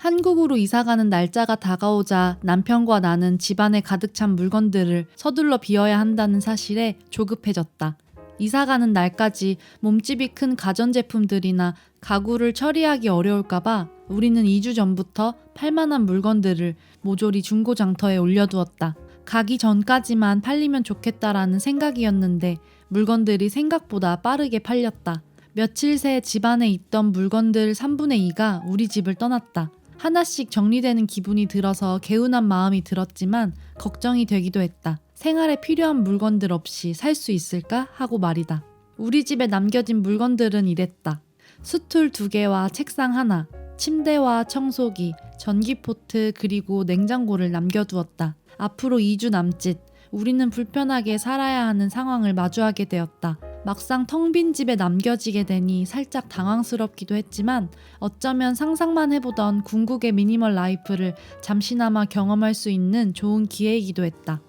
한국으로 이사가는 날짜가 다가오자 남편과 나는 집안에 가득 찬 물건들을 서둘러 비워야 한다는 사실에 조급해졌다. 이사가는 날까지 몸집이 큰 가전제품들이나 가구를 처리하기 어려울까봐 우리는 2주 전부터 팔만한 물건들을 모조리 중고장터에 올려두었다. 가기 전까지만 팔리면 좋겠다라는 생각이었는데 물건들이 생각보다 빠르게 팔렸다. 며칠 새 집안에 있던 물건들 3분의 2가 우리 집을 떠났다. 하나씩 정리되는 기분이 들어서 개운한 마음이 들었지만 걱정이 되기도 했다. 생활에 필요한 물건들 없이 살 수 있을까 하고 말이다. 우리 집에 남겨진 물건들은 이랬다. 수툴 두 개와 책상 하나, 침대와 청소기, 전기포트 그리고 냉장고를 남겨두었다. 앞으로 2주 남짓 우리는 불편하게 살아야 하는 상황을 마주하게 되었다. 막상 텅 빈 집에 남겨지게 되니 살짝 당황스럽기도 했지만 어쩌면 상상만 해보던 궁극의 미니멀 라이프를 잠시나마 경험할 수 있는 좋은 기회이기도 했다.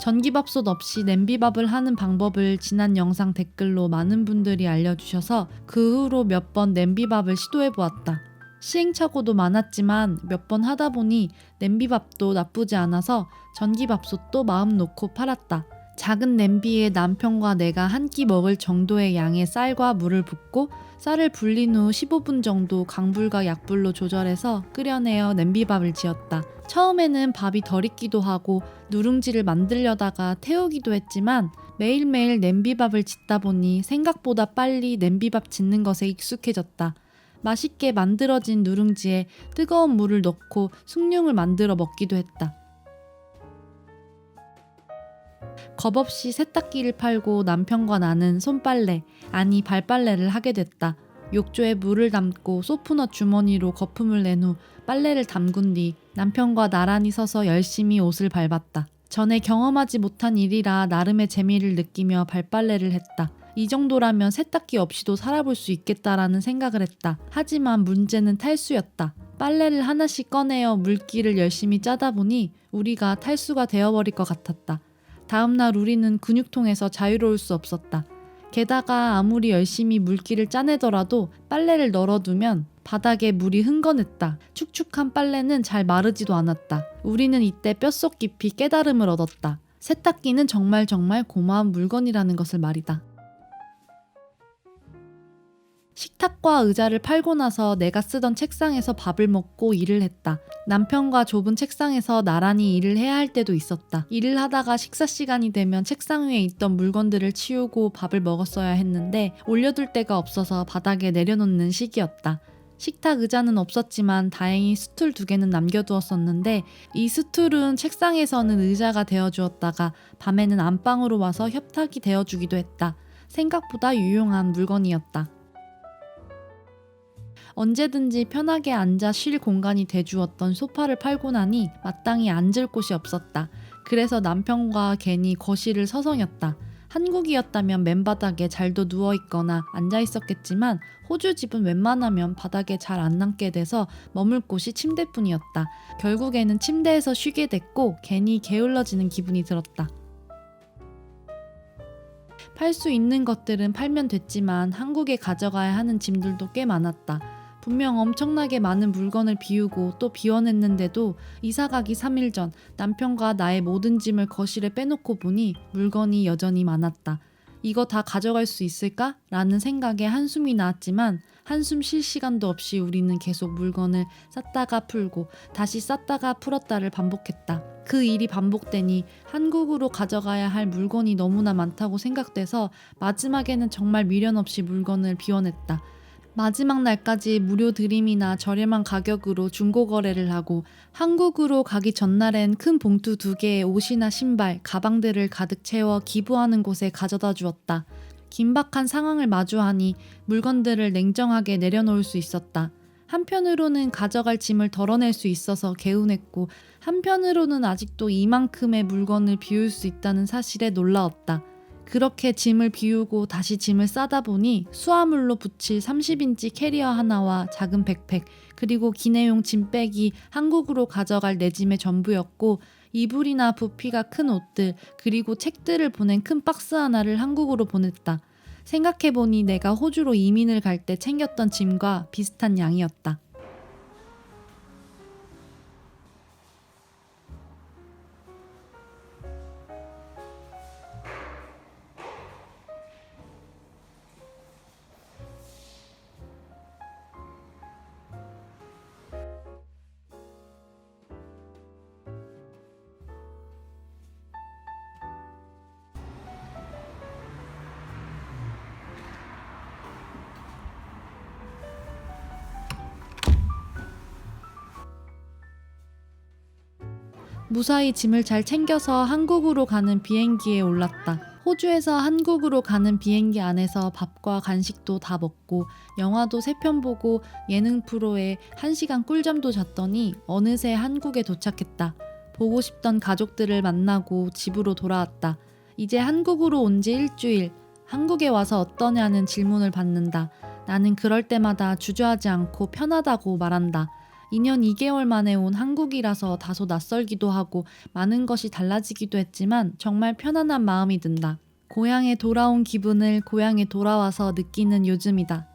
전기밥솥 없이 냄비밥을 하는 방법을 지난 영상 댓글로 많은 분들이 알려주셔서 그 후로 몇 번 냄비밥을 시도해 보았다. 시행착오도 많았지만 몇 번 하다 보니 냄비밥도 나쁘지 않아서 전기밥솥도 마음 놓고 팔았다. 작은 냄비에 남편과 내가 한 끼 먹을 정도의 양의 쌀과 물을 붓고 쌀을 불린 후 15분 정도 강불과 약불로 조절해서 끓여내어 냄비밥을 지었다. 처음에는 밥이 덜 익기도 하고 누룽지를 만들려다가 태우기도 했지만 매일매일 냄비밥을 짓다 보니 생각보다 빨리 냄비밥 짓는 것에 익숙해졌다. 맛있게 만들어진 누룽지에 뜨거운 물을 넣고 숭늉을 만들어 먹기도 했다. 겁 없이 세탁기를 팔고 남편과 나는 손빨래, 아니 발빨래를 하게 됐다. 욕조에 물을 담고 소프넛 주머니로 거품을 낸 후 빨래를 담근 뒤 남편과 나란히 서서 열심히 옷을 밟았다. 전에 경험하지 못한 일이라 나름의 재미를 느끼며 발빨래를 했다. 이 정도라면 세탁기 없이도 살아볼 수 있겠다라는 생각을 했다. 하지만 문제는 탈수였다. 빨래를 하나씩 꺼내어 물기를 열심히 짜다 보니 우리가 탈수가 되어버릴 것 같았다. 다음날 우리는 근육통에서 자유로울 수 없었다. 게다가 아무리 열심히 물기를 짜내더라도 빨래를 널어두면 바닥에 물이 흥건했다. 축축한 빨래는 잘 마르지도 않았다. 우리는 이때 뼛속 깊이 깨달음을 얻었다. 세탁기는 정말 정말 고마운 물건이라는 것을 말이다. 식탁과 의자를 팔고 나서 내가 쓰던 책상에서 밥을 먹고 일을 했다. 남편과 좁은 책상에서 나란히 일을 해야 할 때도 있었다. 일을 하다가 식사 시간이 되면 책상 위에 있던 물건들을 치우고 밥을 먹었어야 했는데 올려둘 데가 없어서 바닥에 내려놓는 시기였다. 식탁 의자는 없었지만 다행히 스툴 두 개는 남겨두었었는데 이 스툴은 책상에서는 의자가 되어주었다가 밤에는 안방으로 와서 협탁이 되어주기도 했다. 생각보다 유용한 물건이었다. 언제든지 편하게 앉아 쉴 공간이 돼주었던 소파를 팔고 나니 마땅히 앉을 곳이 없었다. 그래서 남편과 괜히 거실을 서성였다. 한국이었다면 맨바닥에 잘도 누워 있거나 앉아 있었겠지만 호주 집은 웬만하면 바닥에 잘안 앉게 돼서 머물 곳이 침대뿐이었다. 결국에는 침대에서 쉬게 됐고 괜히 게을러지는 기분이 들었다. 팔 수 있는 것들은 팔면 됐지만 한국에 가져가야 하는 짐들도 꽤 많았다. 분명 엄청나게 많은 물건을 비우고 또 비워냈는데도 이사 가기 3일 전 남편과 나의 모든 짐을 거실에 빼놓고 보니 물건이 여전히 많았다. 이거 다 가져갈 수 있을까? 라는 생각에 한숨이 나왔지만 한숨 쉴 시간도 없이 우리는 계속 물건을 쌌다가 풀고 다시 쌌다가 풀었다를 반복했다. 그 일이 반복되니 한국으로 가져가야 할 물건이 너무나 많다고 생각돼서 마지막에는 정말 미련 없이 물건을 비워냈다. 마지막 날까지 무료 드림이나 저렴한 가격으로 중고 거래를 하고 한국으로 가기 전날엔 큰 봉투 두 개에 옷이나 신발, 가방들을 가득 채워 기부하는 곳에 가져다 주었다. 긴박한 상황을 마주하니 물건들을 냉정하게 내려놓을 수 있었다. 한편으로는 가져갈 짐을 덜어낼 수 있어서 개운했고 한편으로는 아직도 이만큼의 물건을 비울 수 있다는 사실에 놀라웠다. 그렇게 짐을 비우고 다시 짐을 싸다 보니 수화물로 붙일 30인치 캐리어 하나와 작은 백팩 그리고 기내용 짐백이 한국으로 가져갈 내 짐의 전부였고 이불이나 부피가 큰 옷들 그리고 책들을 보낸 큰 박스 하나를 한국으로 보냈다. 생각해보니 내가 호주로 이민을 갈 때 챙겼던 짐과 비슷한 양이었다. 무사히 짐을 잘 챙겨서 한국으로 가는 비행기에 올랐다. 호주에서 한국으로 가는 비행기 안에서 밥과 간식도 다 먹고 영화도 세 편 보고 예능 프로에 한시간 꿀잠도 잤더니 어느새 한국에 도착했다. 보고 싶던 가족들을 만나고 집으로 돌아왔다. 이제 한국으로 온 지 일주일. 한국에 와서 어떠냐는 질문을 받는다. 나는 그럴 때마다 주저하지 않고 편하다고 말한다. 2년 2개월 만에 온 한국이라서 다소 낯설기도 하고 많은 것이 달라지기도 했지만 정말 편안한 마음이 든다. 고향에 돌아온 기분을 고향에 돌아와서 느끼는 요즘이다.